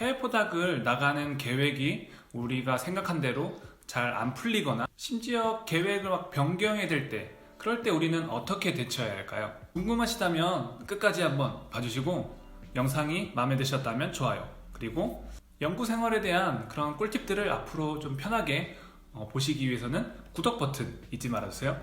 해외 포닥을 나가는 계획이 우리가 생각한 대로 잘 안 풀리거나 심지어 계획을 막 변경해야 될 때 그럴 때 우리는 어떻게 대처해야 할까요? 궁금하시다면 끝까지 한번 봐주시고 영상이 마음에 드셨다면 좋아요. 그리고 연구 생활에 대한 그런 꿀팁들을 앞으로 좀 편하게 어, 보시기 위해서는 구독 버튼 잊지 말아주세요.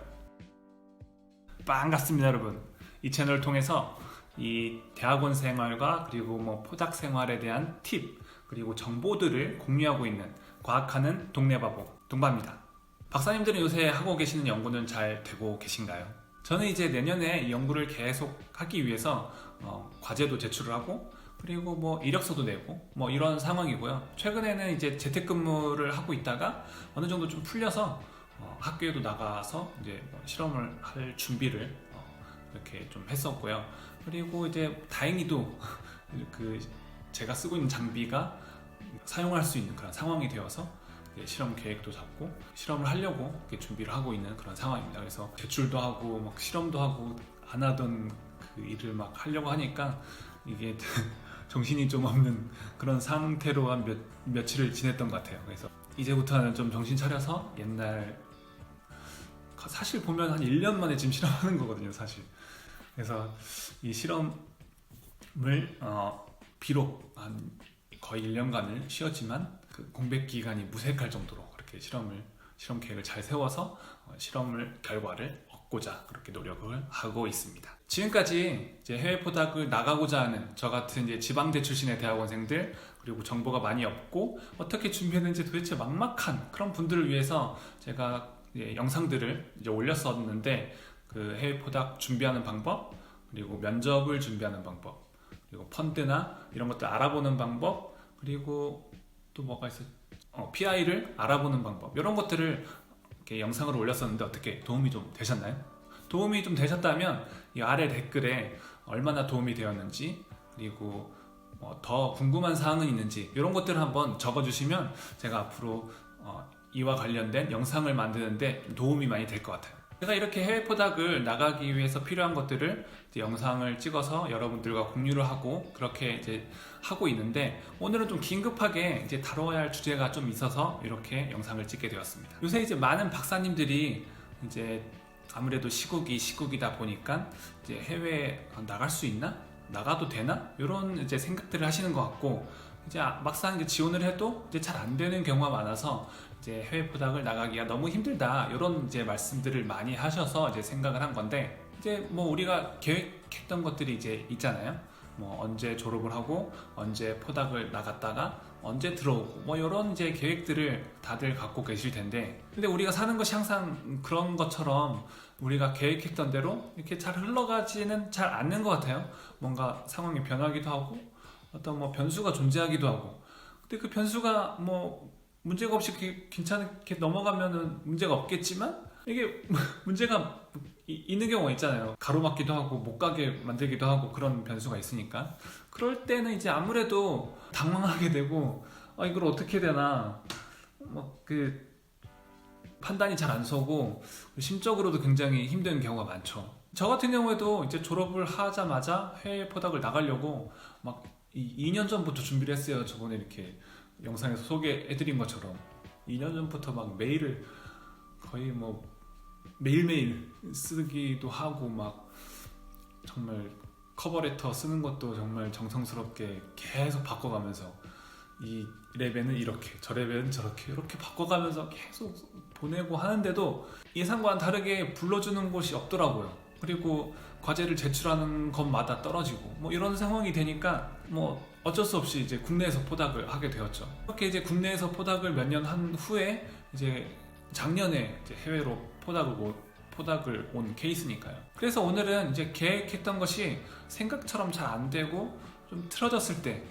반갑습니다, 여러분. 이 채널을 통해서 이 대학원 생활과 그리고 뭐 포닥 생활에 대한 팁 그리고 정보들을 공유하고 있는 과학하는 동네 바보 동바입니다. 박사님들은 요새 하고 계시는 연구는 잘 되고 계신가요? 저는 이제 내년에 이 연구를 계속 하기 위해서 어, 과제도 제출을 하고 그리고 뭐 이력서도 내고 뭐 이런 상황이고요. 최근에는 이제 재택근무를 하고 있다가 어느 정도 좀 풀려서 어, 학교에도 나가서 이제 뭐 실험을 할 준비를 어, 이렇게 좀 했었고요. 그리고 이제 다행히도 그 제가 쓰고 있는 장비가 사용할 수 있는 그런 상황이 되어서 실험 계획도 잡고 실험을 하려고 준비를 하고 있는 그런 상황입니다. 그래서 제출도 하고 막 실험도 하고 안 하던 그 일을 막 하려고 하니까 이게 정신이 좀 없는 그런 상태로 한 몇, 며칠을 지냈던 것 같아요. 그래서 이제부터는 좀 정신 차려서 옛날 사실 보면 한 1년 만에 지금 실험하는 거거든요, 사실. 그래서 이 실험을 어, 비록 한 거의 1년간을 쉬었지만 그 공백 기간이 무색할 정도로 그렇게 실험을 실험 계획을 잘 세워서 어, 실험을 결과를 얻고자 그렇게 노력을 하고 있습니다. 지금까지 이제 해외 포닥을 나가고자 하는 저 같은 이제 지방대 출신의 대학원생들 그리고 정보가 많이 없고 어떻게 준비했는지 도대체 막막한 그런 분들을 위해서 제가 이제 영상들을 이제 올렸었는데 그 해외 포닥 준비하는 방법 그리고 면접을 준비하는 방법 그리고 펀드나 이런 것들 알아보는 방법 그리고 또 뭐가 있어 어, PI를 알아보는 방법 이런 것들을 이렇게 영상으로 올렸었는데 어떻게 도움이 좀 되셨나요? 도움이 좀 되셨다면 이 아래 댓글에 얼마나 도움이 되었는지 그리고 뭐 더 궁금한 사항은 있는지 이런 것들을 한번 적어주시면 제가 앞으로 어, 이와 관련된 영상을 만드는데 좀 도움이 많이 될 것 같아요. 제가 이렇게 해외 포닥을 나가기 위해서 필요한 것들을 영상을 찍어서 여러분들과 공유를 하고 그렇게 이제 하고 있는데 오늘은 좀 긴급하게 이제 다뤄야 할 주제가 좀 있어서 이렇게 영상을 찍게 되었습니다. 요새 이제 많은 박사님들이 이제 아무래도 시국이 시국이다 보니까 이제 해외 나갈 수 있나? 나가도 되나? 이런 이제 생각들을 하시는 것 같고 이제 막상 이제 지원을 해도 이제 잘 안 되는 경우가 많아서 이제 해외 포닥을 나가기가 너무 힘들다 이런 이제 말씀들을 많이 하셔서 이제 생각을 한 건데 이제 뭐 우리가 계획했던 것들이 이제 있잖아요. 뭐 언제 졸업을 하고 언제 포닥을 나갔다가 언제 들어오고 뭐 이런 이제 계획들을 다들 갖고 계실 텐데 근데 우리가 사는 것이 항상 그런 것처럼 우리가 계획했던 대로 이렇게 잘 흘러가지는 잘 않는 것 같아요. 뭔가 상황이 변하기도 하고 어떤 뭐 변수가 존재하기도 하고 근데 그 변수가 뭐 문제가 없이 괜찮게 넘어가면은 문제가 없겠지만 이게 문제가 이- 있는 경우가 있잖아요. 가로막기도 하고 못 가게 만들기도 하고 그런 변수가 있으니까 그럴 때는 이제 아무래도 당황하게 되고 아 이걸 어떻게 되나 뭐그 판단이 잘 안 서고 심적으로도 굉장히 힘든 경우가 많죠. 저 같은 경우에도 이제 졸업을 하자마자 해외 포닥을 나가려고 막이 2년 전부터 준비를 했어요. 저번에 이렇게 영상에서 소개해드린 것처럼 2년 전부터 막 메일을 거의 뭐 매일매일 쓰기도 하고 막 정말 커버레터 쓰는 것도 정말 정성스럽게 계속 바꿔가면서 이 랩에는 이렇게 저 랩에는 저렇게 이렇게 바꿔가면서 계속 보내고 하는데도 예상과는 다르게 불러주는 곳이 없더라고요. 그리고 과제를 제출하는 것마다 떨어지고 뭐 이런 상황이 되니까 뭐 어쩔 수 없이 이제 국내에서 포닥을 하게 되었죠. 이렇게 이제 국내에서 포닥을 몇 년 한 후에 이제 작년에 이제 해외로 포닥을 오- 포닥을 온 케이스니까요. 그래서 오늘은 이제 계획했던 것이 생각처럼 잘 안 되고 좀 틀어졌을 때,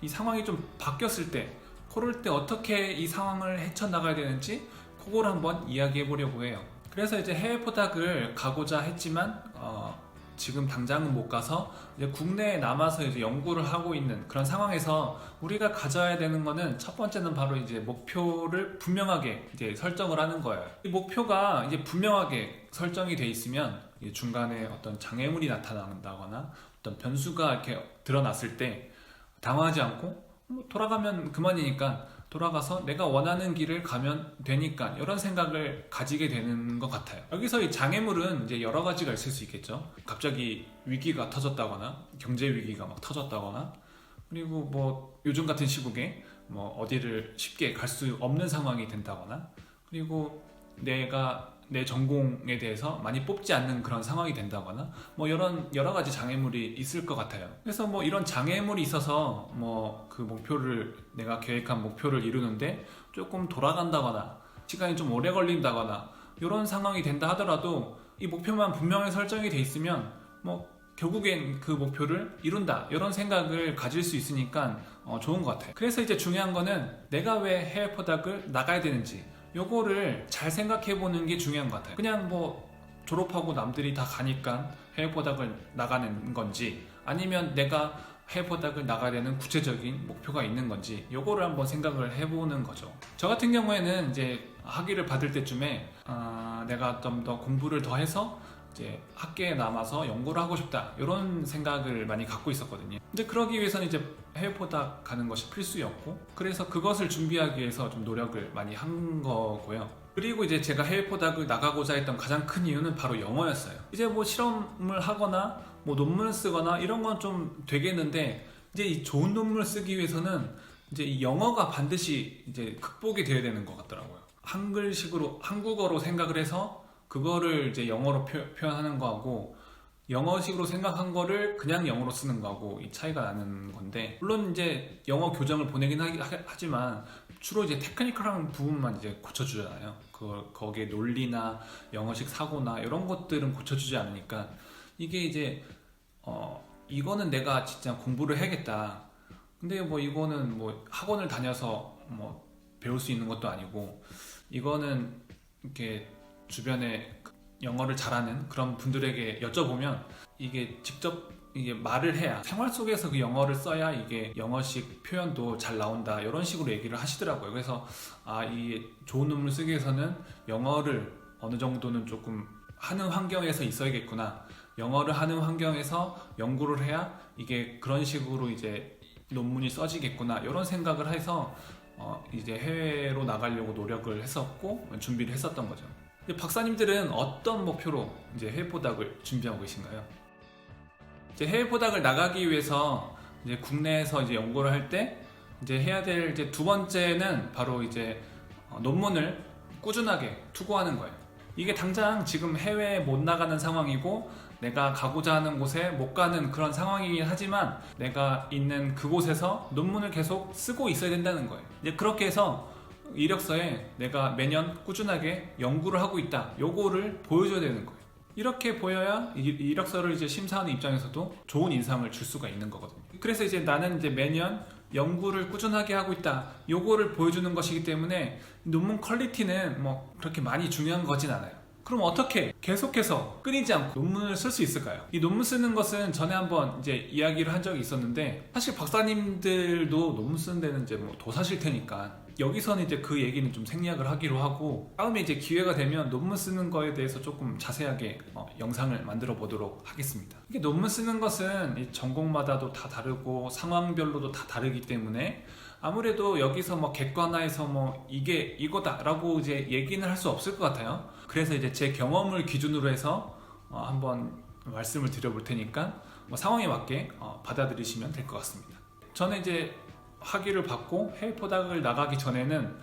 이 상황이 좀 바뀌었을 때, 그럴 때 어떻게 이 상황을 헤쳐나가야 되는지 그걸 한번 이야기해 보려고 해요. 그래서 이제 해외 포닥을 가고자 했지만 어, 지금 당장은 못 가서 이제 국내에 남아서 이제 연구를 하고 있는 그런 상황에서 우리가 가져야 되는 거는 첫 번째는 바로 이제 목표를 분명하게 이제 설정을 하는 거예요. 이 목표가 이제 분명하게 설정이 돼 있으면 중간에 어떤 장애물이 나타난다거나 어떤 변수가 이렇게 드러났을 때 당황하지 않고 뭐 돌아가면 그만이니까 돌아가서 내가 원하는 길을 가면 되니까 이런 생각을 가지게 되는 것 같아요. 여기서 이 장애물은 이제 여러 가지가 있을 수 있겠죠. 갑자기 위기가 터졌다거나 경제 위기가 막 터졌다거나 그리고 뭐 요즘 같은 시국에 뭐 어디를 쉽게 갈 수 없는 상황이 된다거나 그리고 내가 내 전공에 대해서 많이 뽑지 않는 그런 상황이 된다거나 뭐 이런 여러 가지 장애물이 있을 것 같아요. 그래서 뭐 이런 장애물이 있어서 뭐 그 목표를 내가 계획한 목표를 이루는데 조금 돌아간다거나 시간이 좀 오래 걸린다거나 이런 상황이 된다 하더라도 이 목표만 분명히 설정이 돼 있으면 뭐 결국엔 그 목표를 이룬다 이런 생각을 가질 수 있으니까 어, 좋은 것 같아요. 그래서 이제 중요한 거는 내가 왜 해외 포닥을 나가야 되는지 요거를 잘 생각해 보는 게 중요한 것 같아요. 그냥 뭐 졸업하고 남들이 다 가니까 해외 포닥을 나가는 건지 아니면 내가 해외 포닥을 나가야 되는 구체적인 목표가 있는 건지 요거를 한번 생각을 해보는 거죠. 저 같은 경우에는 이제 학위를 받을 때쯤에 아, 내가 좀 더 공부를 더 해서 이제 학계에 남아서 연구를 하고 싶다 이런 생각을 많이 갖고 있었거든요. 근데 그러기 위해서는 이제 해외 포닥 가는 것이 필수였고 그래서 그것을 준비하기 위해서 좀 노력을 많이 한 거고요. 그리고 이제 제가 해외 포닥을 나가고자 했던 가장 큰 이유는 바로 영어였어요. 이제 뭐 실험을 하거나 뭐 논문을 쓰거나 이런 건 좀 되겠는데 이제 이 좋은 논문을 쓰기 위해서는 이제 이 영어가 반드시 이제 극복이 되어야 되는 것 같더라고요. 한글식으로 한국어로 생각을 해서 그거를 이제 영어로 표, 현하는 거하고 영어식으로 생각한 거를 그냥 영어로 쓰는 거하고 이 차이가 나는 건데 물론 이제 영어 교정을 보내긴 하- 하지만 주로 이제 테크니컬한 부분만 이제 고쳐주잖아요. 그 거기에 논리나 영어식 사고나 이런 것들은 고쳐주지 않으니까 이게 이제 어 이거는 내가 진짜 공부를 해야겠다. 근데 뭐 이거는 뭐 학원을 다녀서 뭐 배울 수 있는 것도 아니고 이거는 이렇게 주변에 영어를 잘하는 그런 분들에게 여쭤보면 이게 직접 이게 말을 해야 생활 속에서 그 영어를 써야 이게 영어식 표현도 잘 나온다 이런 식으로 얘기를 하시더라고요. 그래서 아 이 좋은 논문을 쓰기 위해서는 영어를 어느 정도는 조금 하는 환경에서 있어야겠구나. 영어를 하는 환경에서 연구를 해야 이게 그런 식으로 이제 논문이 써지겠구나 이런 생각을 해서 어 이제 해외로 나가려고 노력을 했었고 준비를 했었던 거죠. 박사님들은 어떤 목표로 이제 해외 포닥을 준비하고 계신가요? 이제 해외 포닥을 나가기 위해서 이제 국내에서 이제 연구를 할 때 이제 해야 될 이제 두 번째는 바로 이제 어, 논문을 꾸준하게 투고하는 거예요. 이게 당장 지금 해외에 못 나가는 상황이고 내가 가고자 하는 곳에 못 가는 그런 상황이긴 하지만 내가 있는 그곳에서 논문을 계속 쓰고 있어야 된다는 거예요. 이제 그렇게 해서 이력서에 내가 매년 꾸준하게 연구를 하고 있다. 요거를 보여줘야 되는 거예요. 이렇게 보여야 이- 이력서를 이제 심사하는 입장에서도 좋은 인상을 줄 수가 있는 거거든요. 그래서 이제 나는 이제 매년 연구를 꾸준하게 하고 있다. 요거를 보여주는 것이기 때문에 논문 퀄리티는 뭐 그렇게 많이 중요한 거진 않아요. 그럼 어떻게 계속해서 끊이지 않고 논문을 쓸 수 있을까요? 이 논문 쓰는 것은 전에 한번 이제 이야기를 한 적이 있었는데 사실 박사님들도 논문 쓰는 데는 이제 뭐 도사실 테니까 여기서는 이제 그 얘기는 좀 생략을 하기로 하고 다음에 이제 기회가 되면 논문 쓰는 거에 대해서 조금 자세하게 어, 영상을 만들어 보도록 하겠습니다. 이게 논문 쓰는 것은 이 전공마다도 다 다르고 상황별로도 다 다르기 때문에 아무래도 여기서 뭐 객관화해서 뭐 이게 이거다라고 이제 얘기는 할 수 없을 것 같아요. 그래서 이제 제 경험을 기준으로 해서 어, 한번 말씀을 드려볼 테니까 뭐 상황에 맞게 어, 받아들이시면 될 것 같습니다. 저는 이제 학위를 받고 해외 포닥을 나가기 전에는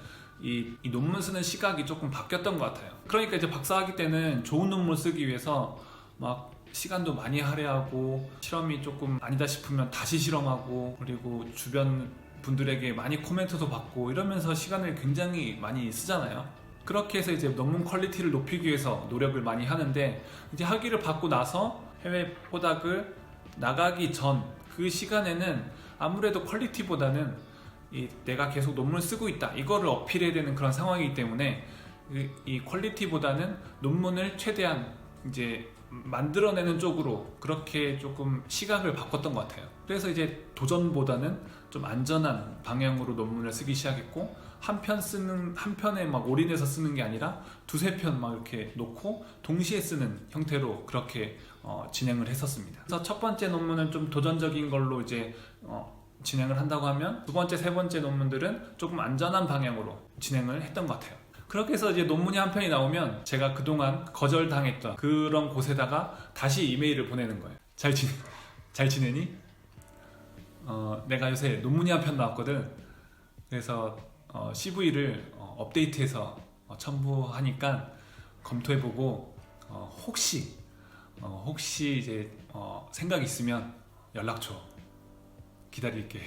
이, 이 논문 쓰는 시각이 조금 바뀌었던 것 같아요. 그러니까 이제 박사학위 때는 좋은 논문 쓰기 위해서 막 시간도 많이 할애하고 실험이 조금 아니다 싶으면 다시 실험하고 그리고 주변 분들에게 많이 코멘트도 받고 이러면서 시간을 굉장히 많이 쓰잖아요. 그렇게 해서 이제 논문 퀄리티를 높이기 위해서 노력을 많이 하는데 이제 학위를 받고 나서 해외 포닥을 나가기 전 그 시간에는 아무래도 퀄리티보다는 이 내가 계속 논문을 쓰고 있다 이거를 어필해야 되는 그런 상황이기 때문에 이, 이 퀄리티보다는 논문을 최대한 이제 만들어내는 쪽으로 그렇게 조금 시각을 바꿨던 것 같아요. 그래서 이제 도전보다는 좀 안전한 방향으로 논문을 쓰기 시작했고 한 편 쓰는 한 편에 막 올인해서 쓰는 게 아니라 두세 편 막 이렇게 놓고 동시에 쓰는 형태로 그렇게 어, 진행을 했었습니다. 그래서 첫 번째 논문은 좀 도전적인 걸로 이제 어, 진행을 한다고 하면 두 번째, 세 번째 논문들은 조금 안전한 방향으로 진행을 했던 것 같아요. 그렇게 해서 이제 논문이 한 편이 나오면 제가 그동안 거절당했던 그런 곳에다가 다시 이메일을 보내는 거예요. 잘 지내, 잘 지내니? 어, 내가 요새 논문이 한 편 나왔거든. 그래서 어, CV를 어, 업데이트해서 어, 첨부하니까 검토해보고 어, 혹시 어, 혹시 이제 어, 생각 있으면 연락 줘. 기다릴게.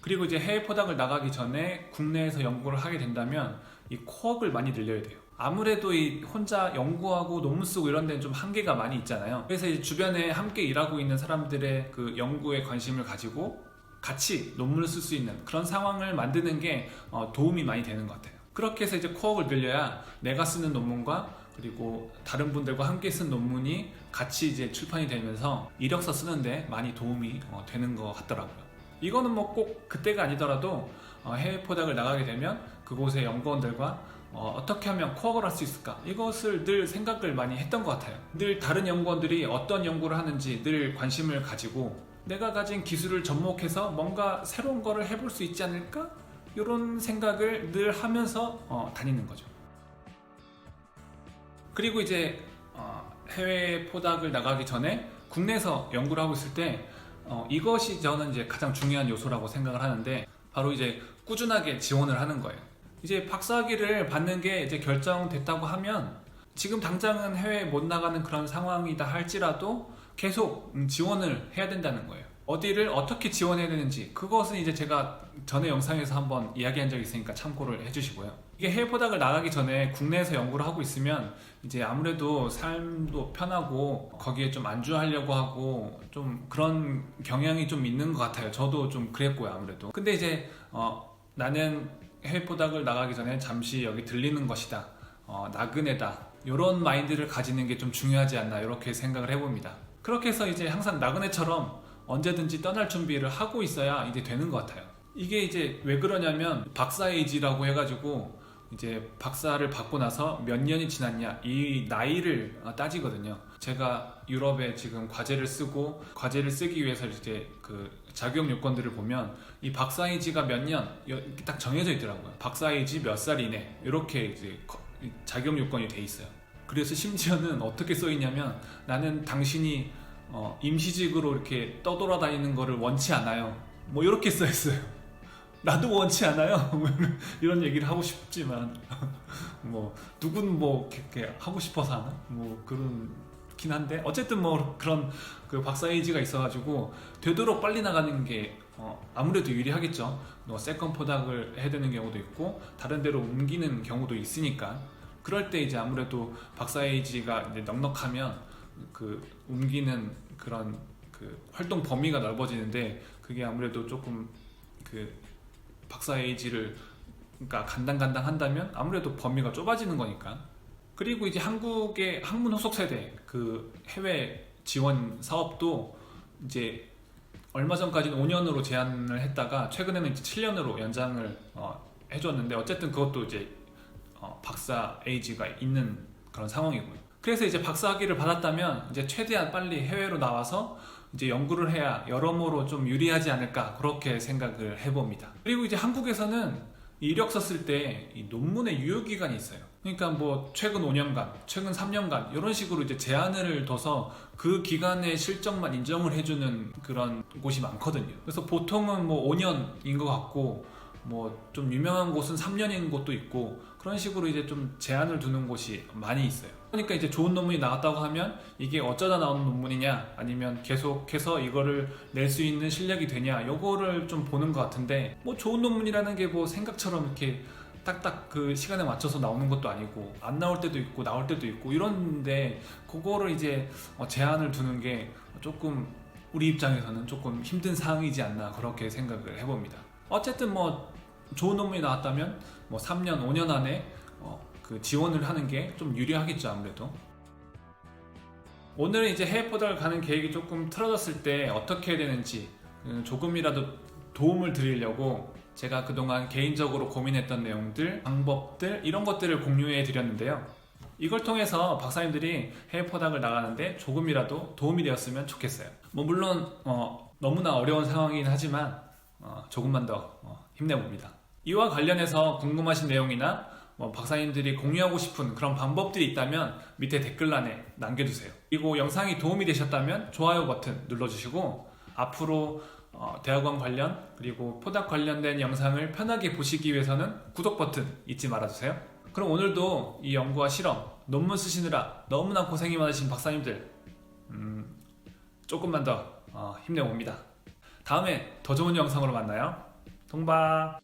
그리고 이제 해외 포닥을 나가기 전에 국내에서 연구를 하게 된다면 이 코업을 많이 늘려야 돼요. 아무래도 이 혼자 연구하고 논문 쓰고 이런 데는 좀 한계가 많이 있잖아요. 그래서 이제 주변에 함께 일하고 있는 사람들의 그 연구에 관심을 가지고 같이 논문을 쓸 수 있는 그런 상황을 만드는 게 어, 도움이 많이 되는 것 같아요. 그렇게 해서 이제 코업을 늘려야 내가 쓰는 논문과 그리고 다른 분들과 함께 쓴 논문이 같이 이제 출판이 되면서 이력서 쓰는데 많이 도움이 어, 되는 것 같더라고요. 이거는 뭐 꼭 그때가 아니더라도 어, 해외 포닥을 나가게 되면 그곳의 연구원들과 어, 떻게 하면 코업을 할수 있을까 이것을 늘 생각을 많이 했던 것 같아요. 늘 다른 연구원들이 어떤 연구를 하는지 늘 관심을 가지고 내가 가진 기술을 접목해서 뭔가 새로운 거를 해볼 수 있지 않을까 이런 생각을 늘 하면서 어, 다니는 거죠. 그리고 이제 어, 해외 포닥을 나가기 전에 국내에서 연구를 하고 있을 때 어, 이것이 저는 이제 가장 중요한 요소라고 생각을 하는데 바로 이제 꾸준하게 지원을 하는 거예요. 이제 박사학위를 받는 게 이제 결정됐다고 하면 지금 당장은 해외에 못 나가는 그런 상황이다 할지라도 계속 음, 지원을 해야 된다는 거예요. 어디를 어떻게 지원해야 되는지 그것은 이제 제가 전에 영상에서 한번 이야기한 적이 있으니까 참고를 해주시고요. 이게 해외 포닥을 나가기 전에 국내에서 연구를 하고 있으면 이제 아무래도 삶도 편하고 거기에 좀 안주하려고 하고 좀 그런 경향이 좀 있는 것 같아요. 저도 좀 그랬고요, 아무래도. 근데 이제 어, 나는 해외 포닥을 나가기 전에 잠시 여기 들리는 것이다. 어, 나그네다. 이런 마인드를 가지는 게 좀 중요하지 않나 이렇게 생각을 해봅니다. 그렇게 해서 이제 항상 나그네처럼 언제든지 떠날 준비를 하고 있어야 이제 되는 것 같아요. 이게 이제 왜 그러냐면 박사에이지라고 해가지고 이제 박사를 받고 나서 몇 년이 지났냐 이 나이를 따지거든요. 제가 유럽에 지금 과제를 쓰고 과제를 쓰기 위해서 이제 그 자격 요건들을 보면 이 박사이지가 몇 년 딱 정해져 있더라고요. 박사이지 몇 살 이내 이렇게 이제 자격 요건이 돼 있어요. 그래서 심지어는 어떻게 써 있냐면 나는 당신이 어, 임시직으로 이렇게 떠돌아다니는 거를 원치 않아요. 뭐 이렇게 써 있어요. 나도 원치 않아요. 뭐 이런- 이런 얘기를 하고 싶지만 뭐 누군 뭐 이렇게 하고 싶어서 하나 뭐 그런긴 한데 어쨌든 뭐 그런 그 박사 에이지가 있어가지고 되도록 빨리 나가는 게 어, 아무래도 유리하겠죠. 뭐 세컨 포닥을 해야 되는 경우도 있고 다른 데로 옮기는 경우도 있으니까 그럴 때 이제 아무래도 박사 에이지가 이제 넉넉하면 그 옮기는 그런 그 활동 범위가 넓어지는데 그게 아무래도 조금 그 박사 에이지를 그러니까 간당간당 한다면 아무래도 범위가 좁아지는 거니까 그리고 이제 한국의 학문 후속 세대 그 해외 지원 사업도 이제 얼마 전까지는 5년으로 제한을 했다가 최근에는 이제 7년으로 연장을 어, 해줬는데 어쨌든 그것도 이제 어, 박사 에이지가 있는 그런 상황이고요. 그래서 이제 박사 학위를 받았다면 이제 최대한 빨리 해외로 나와서 이제 연구를 해야 여러모로 좀 유리하지 않을까 그렇게 생각을 해봅니다. 그리고 이제 한국에서는 이 이력서 쓸때이 논문의 유효 기간이 있어요. 그러니까 뭐 최근 5년간, 최근 3년간 이런 식으로 이제 제한을 둬서 그 기간의 실적만 인정을 해주는 그런 곳이 많거든요. 그래서 보통은 뭐 5년인 것 같고 뭐 좀 유명한 곳은 3년인 곳도 있고 그런 식으로 이제 좀 제한을 두는 곳이 많이 있어요. 그러니까 이제 좋은 논문이 나왔다고 하면 이게 어쩌다 나오는 논문이냐 아니면 계속해서 이거를 낼 수 있는 실력이 되냐 요거를 좀 보는 것 같은데 뭐 좋은 논문이라는 게 뭐 생각처럼 이렇게 딱딱 그 시간에 맞춰서 나오는 것도 아니고 안 나올 때도 있고 나올 때도 있고 이런데 그거를 이제 어, 제한을 두는 게 조금 우리 입장에서는 조금 힘든 상황이지 않나 그렇게 생각을 해봅니다. 어쨌든 뭐 좋은 논문이 나왔다면 뭐 3년, 5년 안에 어, 그 지원을 하는 게 좀 유리하겠죠 아무래도. 오늘은 이제 해외 포닥을 가는 계획이 조금 틀어졌을 때 어떻게 해야 되는지 음, 조금이라도 도움을 드리려고 제가 그동안 개인적으로 고민했던 내용들, 방법들 이런 것들을 공유해 드렸는데요. 이걸 통해서 박사님들이 해외 포닥을 나가는데 조금이라도 도움이 되었으면 좋겠어요. 뭐 물론 어, 너무나 어려운 상황이긴 하지만 어, 조금만 더 어, 힘내봅니다. 이와 관련해서 궁금하신 내용이나 뭐 박사님들이 공유하고 싶은 그런 방법들이 있다면 밑에 댓글란에 남겨주세요. 그리고 영상이 도움이 되셨다면 좋아요 버튼 눌러주시고 앞으로 어, 대학원 관련 그리고 포닥 관련된 영상을 편하게 보시기 위해서는 구독 버튼 잊지 말아주세요. 그럼 오늘도 이 연구와 실험, 논문 쓰시느라 너무나 고생이 많으신 박사님들 음, 조금만 더 어, 힘내봅니다. 다음에 더 좋은 영상으로 만나요. 동바